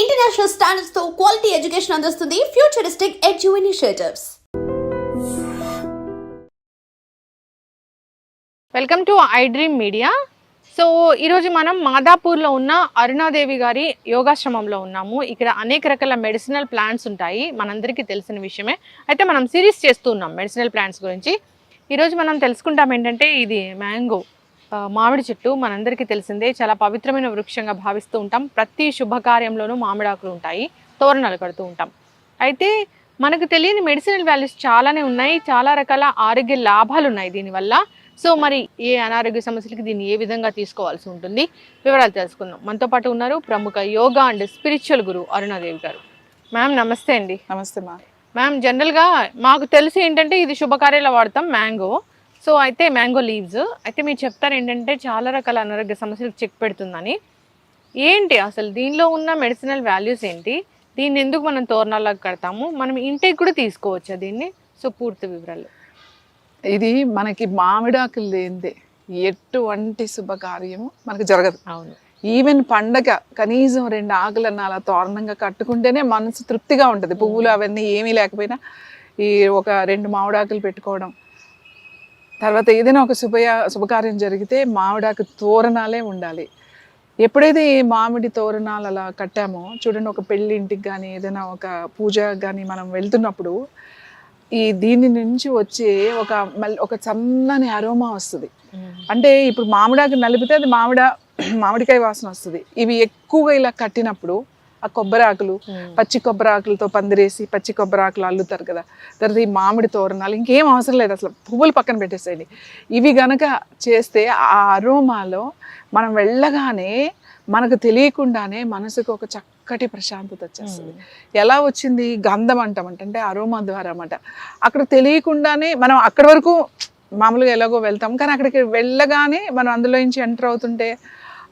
International స్టాండర్డ్స్తో quality education అందిస్తుంది futuristic edu initiatives welcome to iDream media so ఈరోజు మనం మాదాపూర్లో ఉన్న అరుణాదేవి గారి యోగాశ్రమంలో ఉన్నాము. ఇక్కడ అనేక రకాల మెడిసినల్ ప్లాంట్స్ ఉంటాయి. మనందరికీ తెలిసిన విషయమే. అయితే మనం సిరీస్ చేస్తూ ఉన్నాం మెడిసినల్ ప్లాంట్స్ గురించి. ఈరోజు మనం తెలుసుకుంటాం ఏంటంటే ఇది మ్యాంగో మామిడి చెట్టు మనందరికీ తెలిసిందే. చాలా పవిత్రమైన వృక్షంగా భావిస్తూ ఉంటాం. ప్రతి శుభకార్యంలోనూ మామిడాకులు ఉంటాయి. తోరణాలు కడుతూ ఉంటాం. అయితే మనకు తెలియని మెడిసినల్ వాల్యూస్ చాలానే ఉన్నాయి. చాలా రకాల ఆరోగ్య లాభాలు ఉన్నాయి దీనివల్ల. సో మరి ఏ అనారోగ్య సమస్యలకి దీన్ని ఏ విధంగా తీసుకోవాల్సి ఉంటుంది? వివరాలు తెలుసుకుందాం. మనతో పాటు ఉన్నారు ప్రముఖ yoga and spiritual guru Arunadevi గారు. మ్యామ్ నమస్తే అండి. నమస్తే మా మ్యామ్ జనరల్గా మాకు తెలిసి ఏంటంటే ఇది శుభకార్యాలు వాడతాం మ్యాంగో సో అయితే మ్యాంగో లీవ్స్. అయితే మీరు చెప్తారు ఏంటంటే చాలా రకాల అనారోగ్య సమస్యలకు చెక్ పెడుతుందని. ఏంటి అసలు దీనిలో ఉన్న మెడిసినల్ వాల్యూస్ ఏంటి? దీన్ని ఎందుకు మనం తోరణాలకు కడతాము? మనం ఇంటికి కూడా తీసుకోవచ్చా దీన్ని? సో పూర్తి వివరాలు. ఇది మనకి మామిడాకులు లేనిదే ఎటువంటి శుభకార్యము మనకు జరగదు. అవును. ఈవెన్ పండగ కనీసం రెండు ఆకులన్న అలా తోరణంగా కట్టుకుంటేనే మనసు తృప్తిగా ఉంటుంది. పువ్వులు అవన్నీ ఏమీ లేకపోయినా ఈ ఒక రెండు మామిడాకులు పెట్టుకోవడం తర్వాత ఏదైనా ఒక శుభ శుభకార్యం జరిగితే మామిడాకు తోరణాలే ఉండాలి. ఎప్పుడైతే ఈ మామిడి తోరణాలు అలా కట్టామో చూడండి ఒక పెళ్ళి ఇంటికి కానీ ఏదైనా ఒక పూజ కానీ మనం వెళ్తున్నప్పుడు ఈ దీని నుంచి వచ్చే ఒక మల్ ఒక చన్నని అరోమా వస్తుంది. అంటే ఇప్పుడు మామిడాకు నలిపితే అది మామిడ మామిడికాయ వాసన వస్తుంది. ఇవి ఎక్కువగా ఇలా కట్టినప్పుడు ఆ కొబ్బరి ఆకులు పచ్చి కొబ్బరి ఆకులతో పందిరేసి పచ్చి కొబ్బరి ఆకులు అల్లుతారు కదా. తర్వాత ఈ మామిడి తోరణాలు ఇంకేం అవసరం లేదు అసలు. పువ్వులు పక్కన పెట్టేసేయండి. ఇవి గనక చేస్తే ఆ అరోమాలో మనం వెళ్ళగానే మనకు తెలియకుండానే మనసుకు ఒక చక్కటి ప్రశాంతత వచ్చేస్తుంది. ఎలా వచ్చింది? గంధం అంటామంట అంటే అరోమా ద్వారా అన్నమాట. అక్కడ తెలియకుండానే మనం అక్కడి వరకు మామూలుగా ఎలాగో వెళ్తాం కానీ అక్కడికి వెళ్ళగానే మనం అందులో నుంచి ఎంటర్ అవుతుంటే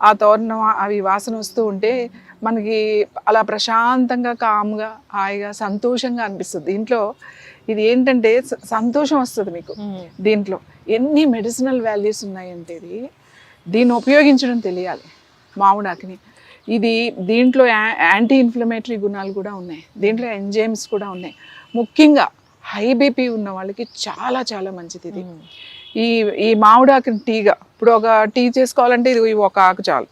ఆ తోరణం అవి వాసన వస్తూ ఉంటే మనకి అలా ప్రశాంతంగా కామ్గా హాయిగా సంతోషంగా అనిపిస్తుంది. దీంట్లో ఇది ఏంటంటే సంతోషం వస్తుంది మీకు. దీంట్లో ఎన్ని మెడిసినల్ వాల్యూస్ ఉన్నాయంటే ఇది దీన్ని ఉపయోగించడం తెలియాలి మామిడాకుని. ఇది దీంట్లో యాంటీ ఇన్ఫ్లమేటరీ గుణాలు కూడా ఉన్నాయి. దీంట్లో ఎంజైమ్స్ కూడా ఉన్నాయి. ముఖ్యంగా హై బీపీ ఉన్న వాళ్ళకి చాలా చాలా మంచిది ఇది. ఈ ఈ మామిడాకుని టీగా ఇప్పుడు ఒక టీ చేసుకోవాలంటే ఇది ఒక ఆకు చాలు.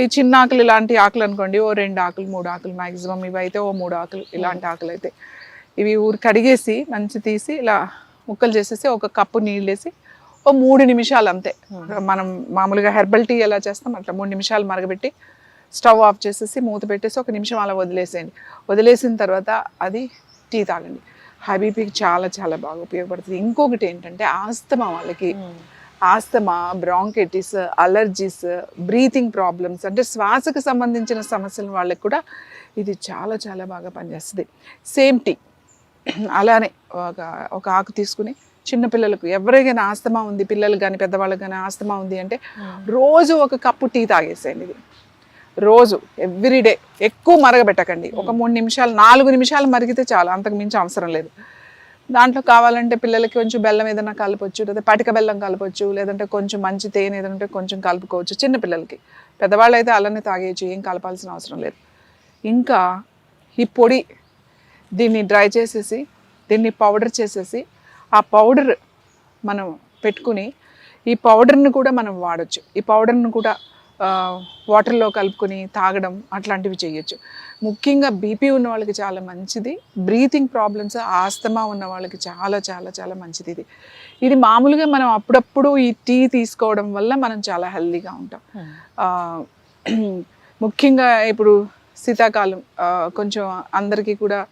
ఈ చిన్న ఆకులు ఇలాంటి ఆకులు అనుకోండి ఓ రెండు ఆకులు మూడు ఆకులు మ్యాక్సిమం ఇవి అయితే ఓ మూడు ఆకులు ఇలాంటి ఆకులు అయితే ఇవి ఊరు కడిగేసి మంచి తీసి ఇలా ముక్కలు చేసేసి ఒక కప్పు నీళ్ళు వేసి ఓ మూడు నిమిషాలు అంతే. మనం మామూలుగా హెర్బల్ టీ ఎలా చేస్తాం అట్లా మూడు నిమిషాలు మరగబెట్టి స్టవ్ ఆఫ్ చేసేసి మూత పెట్టేసి ఒక నిమిషం అలా వదిలేసేయండి. వదిలేసిన తర్వాత అది టీ తాగండి. హై బీపీకి చాలా చాలా బాగా ఉపయోగపడుతుంది. ఇంకొకటి ఏంటంటే ఆస్తమా వాళ్ళకి. Asthma bronchitis allergies breathing problems అంటే శ్వాసకు సంబంధించిన సమస్యల వాళ్ళకి కూడా ఇది చాలా చాలా బాగా పనిచేస్తుంది. సేమ్ టీ అలానే ఒక ఒక ఆకు తీసుకుని చిన్నపిల్లలకు ఎవరికైనా ఆస్తమా ఉంది పిల్లలు కానీ పెద్దవాళ్ళకి కానీ ఆస్తమా ఉంది అంటే రోజు ఒక కప్పు టీ తాగేసేయండి ఇది. రోజు ఎవ్రీడే ఎక్కువ మరగబెట్టకండి. ఒక మూడు నిమిషాలు నాలుగు నిమిషాలు మరిగితే చాలు. అంతకు మించి అవసరం లేదు. దాంట్లో కావాలంటే పిల్లలకి కొంచెం బెల్లం ఏదైనా కలపచ్చు లేదా పటిక బెల్లం కలపొచ్చు లేదంటే కొంచెం మంచి తేనె ఏదైనా ఉంటే కొంచెం కలుపుకోవచ్చు చిన్న పిల్లలకి. పెద్దవాళ్ళు అయితే అలానే తాగేయచ్చు ఏం కలపాల్సిన అవసరం లేదు. ఇంకా ఈ పొడి దీన్ని డ్రై చేసేసి దీన్ని పౌడర్ చేసేసి ఆ పౌడర్ మనం పెట్టుకుని ఈ పౌడర్ని కూడా మనం వాడచ్చు. ఈ పౌడర్ని కూడా వాటర్లో కలుపుకొని తాగడం అట్లాంటివి చేయొచ్చు. ముఖ్యంగా బీపీ ఉన్న వాళ్ళకి చాలా మంచిది. బ్రీతింగ్ ప్రాబ్లమ్స్ ఆస్తమా ఉన్న వాళ్ళకి చాలా చాలా చాలా మంచిది ఇది. ఇది మామూలుగా మనం అప్పుడప్పుడు ఈ టీ తీసుకోవడం వల్ల మనం చాలా హెల్దీగా ఉంటాం. ఆ, ముఖ్యంగా ఇప్పుడు శీతాకాలం కొంచెం అందరికీ కూడా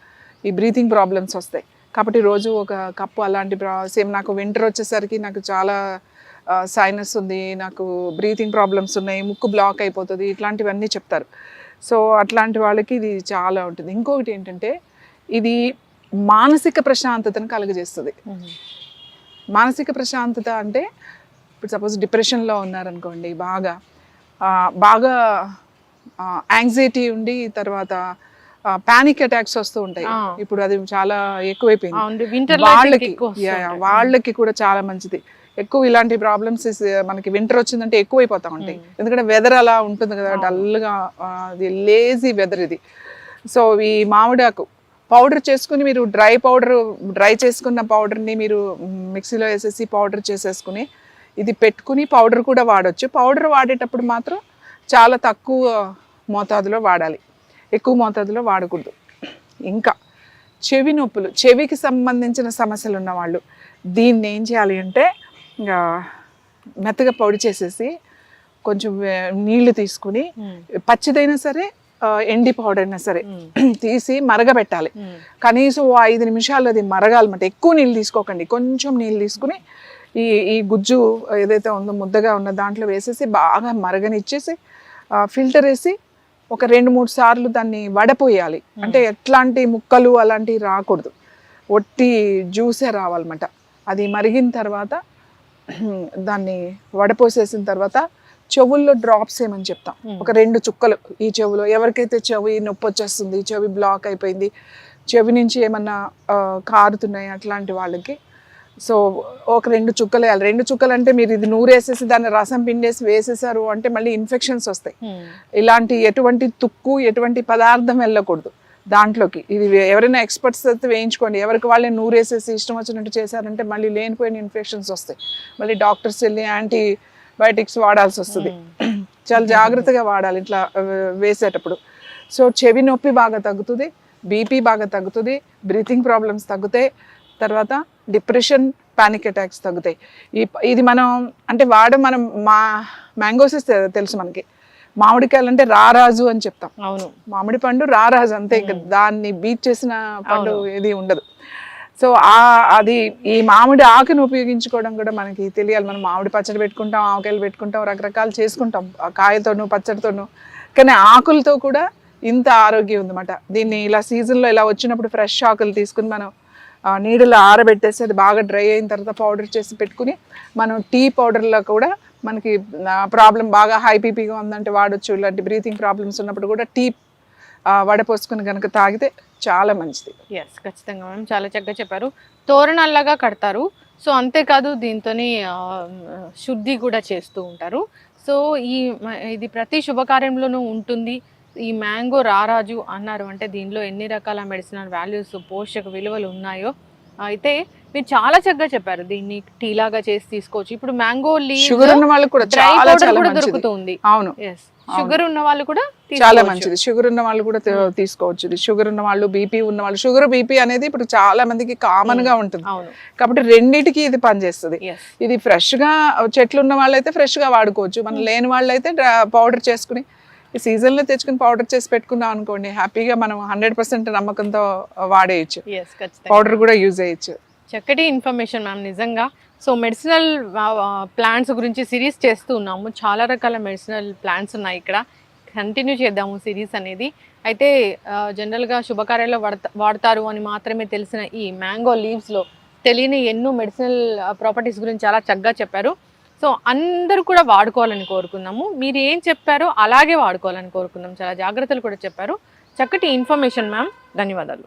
ఈ బ్రీతింగ్ ప్రాబ్లమ్స్ వస్తాయి. కాబట్టి రోజు ఒక కప్పు అలాంటి సేమ్ నాకు వింటర్ వచ్చేసరికి నాకు చాలా సైనస్ ఉంది నాకు బ్రీతింగ్ ప్రాబ్లమ్స్ ఉన్నాయి ముక్కు బ్లాక్ అయిపోతుంది ఇట్లాంటివన్నీ చెప్తారు. సో అట్లాంటి వాళ్ళకి ఇది చాలా ఉంటుంది. ఇంకొకటి ఏంటంటే ఇది మానసిక ప్రశాంతతను కలుగజేస్తుంది. మానసిక ప్రశాంతత అంటే ఇప్పుడు సపోజ్ డిప్రెషన్లో ఉన్నారనుకోండి బాగా బాగా యాంగ్జైటీ ఉండి తర్వాత పానిక్ అటాక్స్ వస్తూ ఉంటాయి. ఇప్పుడు అది చాలా ఎక్కువైపోయింది. వాళ్ళకి వాళ్ళకి కూడా చాలా మంచిది. ఎక్కువ ఇలాంటి ప్రాబ్లమ్స్ మనకి వింటర్ వచ్చిందంటే ఎక్కువైపోతా ఉంటాయి. ఎందుకంటే వెదర్ అలా ఉంటుంది కదా డల్గా అది లేజీ వెదర్ ఇది. సో ఈ మామిడాకు పౌడర్ చేసుకుని మీరు డ్రై పౌడర్ డ్రై చేసుకున్న పౌడర్ని మీరు మిక్సీలో వేసేసి పౌడర్ చేసేసుకుని ఇది పెట్టుకుని పౌడర్ కూడా వాడొచ్చు. పౌడర్ వాడేటప్పుడు మాత్రం చాలా తక్కువ మోతాదులో వాడాలి. ఎక్కువ మోతాదులో వాడకూడదు. ఇంకా చెవి నొప్పులు చెవికి సంబంధించిన సమస్యలు ఉన్నవాళ్ళు దీన్ని ఏం చేయాలి అంటే మెత్తగా పొడి చేసేసి కొంచెం నీళ్ళు తీసుకుని పచ్చిదైనా సరే ఎండి పౌడర్ అయినా సరే తీసి మరగబెట్టాలి. కనీసం ఓ ఐదు నిమిషాలు అది మరగాలన్నమాట. ఎక్కువ నీళ్ళు తీసుకోకండి. కొంచెం నీళ్ళు తీసుకుని ఈ ఈ గుజ్జు ఏదైతే ఉందో ముద్దగా ఉన్న దాంట్లో వేసేసి బాగా మరగనిచ్చేసి ఫిల్టర్ వేసి ఒక రెండు మూడు సార్లు దాన్ని వడపోయాలి. అంటే ఎట్లాంటి ముక్కలు అలాంటివి రాకూడదు. ఒట్టి జ్యూసే రావాలన్నమాట. అది మరిగిన తర్వాత దాన్ని వడపోసేసిన తర్వాత చెవుల్లో డ్రాప్స్ ఏమని చెప్తాం. ఒక రెండు చుక్కలు ఈ చెవులో. ఎవరికైతే చెవి నొప్పి వచ్చేస్తుంది చెవి బ్లాక్ అయిపోయింది చెవి నుంచి ఏమన్నా కారుతున్నాయి అట్లాంటి వాళ్ళకి. సో ఒక రెండు చుక్కలు వేయాలి. రెండు చుక్కలు అంటే మీరు ఇది నూరేసేసి దాన్ని రసం పిండేసి వేసేసారు అంటే మళ్ళీ ఇన్ఫెక్షన్స్ వస్తాయి. ఇలాంటి ఎటువంటి తుక్కు ఎటువంటి పదార్థం వెళ్ళకూడదు. దాంట్లోకి. ఇది ఎవరైనా ఎక్స్పర్ట్స్ అయితే వేయించుకోండి. ఎవరికి వాళ్ళే నూరేసేసి ఇష్టం వచ్చినట్టు చేశారంటే మళ్ళీ లేనిపోయిన ఇన్ఫెక్షన్స్ వస్తాయి. మళ్ళీ డాక్టర్స్ వెళ్ళి యాంటీ బయోటిక్స్ వాడాల్సి వస్తుంది. చాలా జాగ్రత్తగా వాడాలి ఇట్లా వేసేటప్పుడు. సో చెవి నొప్పి బాగా తగ్గుతుంది బీపీ బాగా తగ్గుతుంది బ్రీతింగ్ ప్రాబ్లమ్స్ తగ్గుతాయి తర్వాత డిప్రెషన్ పానిక్ అటాక్స్ తగ్గుతాయి. ఇది మనం అంటే వాడ మనం మా మ్యాంగోసెస్ తెలుసు మనకి. మామిడికాయలు అంటే రారాజు అని చెప్తాం. అవును. మామిడి పండు రారాజు అంతే ఇంకా దాన్ని బీట్ చేసిన పండు ఏది ఉండదు. సో ఆ అది ఈ మామిడి ఆకును ఉపయోగించుకోవడం కూడా మనకి తెలియాలి. మనం మామిడి పచ్చడి పెట్టుకుంటాం ఆవకాయలు పెట్టుకుంటాం రకరకాలు చేసుకుంటాం కాయతోను పచ్చడితోను. కానీ ఆకులతో కూడా ఇంత ఆరోగ్యం ఉందన్నమాట. దీన్ని ఇలా సీజన్లో ఇలా వచ్చినప్పుడు ఫ్రెష్ ఆకులు తీసుకుని మనం నీడలో ఆరబెట్టేసి అది బాగా డ్రై అయిన తర్వాత పౌడర్ చేసి పెట్టుకుని మనం టీ పౌడర్లో కూడా మనకి ప్రాబ్లం బాగా హై బీపీగా ఉందంటే వాడొచ్చు. ఇలాంటి బ్రీతింగ్ ప్రాబ్లమ్స్ ఉన్నప్పుడు కూడా టీ వడపోసుకుని కనుక తాగితే చాలా మంచిది. ఎస్ ఖచ్చితంగా మేడం చాలా చక్కగా చెప్పారు. తోరణాల్లాగా కడతారు. సో అంతేకాదు దీంతో శుద్ధి కూడా చేస్తూ ఉంటారు. సో ఈ ఇది ప్రతి శుభకార్యంలోనూ ఉంటుంది. ఈ మ్యాంగో రారాజు అన్నారు అంటే దీనిలో ఎన్ని రకాల మెడిసినల్ వాల్యూస్ పోషక విలువలు ఉన్నాయో. అయితే మీరు చాలా చక్కగా చెప్పారు. దీన్ని టీ లాగా చేసి తీసుకోవచ్చు. ఇప్పుడు మ్యాంగో షుగర్ ఉన్న వాళ్ళకి కూడా చాలా కూడా దొరుకుతుంది. అవును. షుగర్ ఉన్న వాళ్ళు కూడా చాలా. మంచిది. షుగర్ ఉన్న వాళ్ళు కూడా తీసుకోవచ్చు. షుగర్ ఉన్న వాళ్ళు బీపీ ఉన్న వాళ్ళు షుగర్ బీపీ అనేది ఇప్పుడు చాలా మందికి కామన్గా ఉంటుంది. కాబట్టి రెండిటికి ఇది పనిచేస్తుంది. ఇది ఫ్రెష్గా చెట్లు ఉన్న వాళ్ళైతే ఫ్రెష్గా వాడుకోవచ్చు. మనం లేని వాళ్ళైతే పౌడర్ చేసుకుని ఈ సీజన్లో తెచ్చుకుని పౌడర్ చేసి పెట్టుకున్నాం అనుకోండి హ్యాపీగా మనం హండ్రెడ్ పర్సెంట్ నమ్మకంతో వాడేయచ్చు. పౌడర్ కూడా యూజ్ చేయొచ్చు. చక్కటి ఇన్ఫర్మేషన్ మ్యామ్ నిజంగా. సో మెడిసినల్ ప్లాంట్స్ గురించి సిరీస్ చేస్తూ ఉన్నాము. చాలా రకాల మెడిసినల్ ప్లాంట్స్ ఉన్నాయి ఇక్కడ. కంటిన్యూ చేద్దాము సిరీస్ అనేది. అయితే జనరల్గా శుభకార్యాల్లో వాడత వాడతారు అని మాత్రమే తెలిసిన ఈ మ్యాంగో లీవ్స్లో తెలియని ఎన్నో మెడిసినల్ ప్రాపర్టీస్ గురించి చాలా చక్కగా చెప్పారు. సో అందరూ కూడా వాడుకోవాలని కోరుకున్నాము మీరు ఏం చెప్పారో అలాగే వాడుకోవాలని కోరుకున్నాం చాలా జాగ్రత్తలు కూడా చెప్పారు. చక్కటి ఇన్ఫర్మేషన్ మ్యామ్ ధన్యవాదాలు.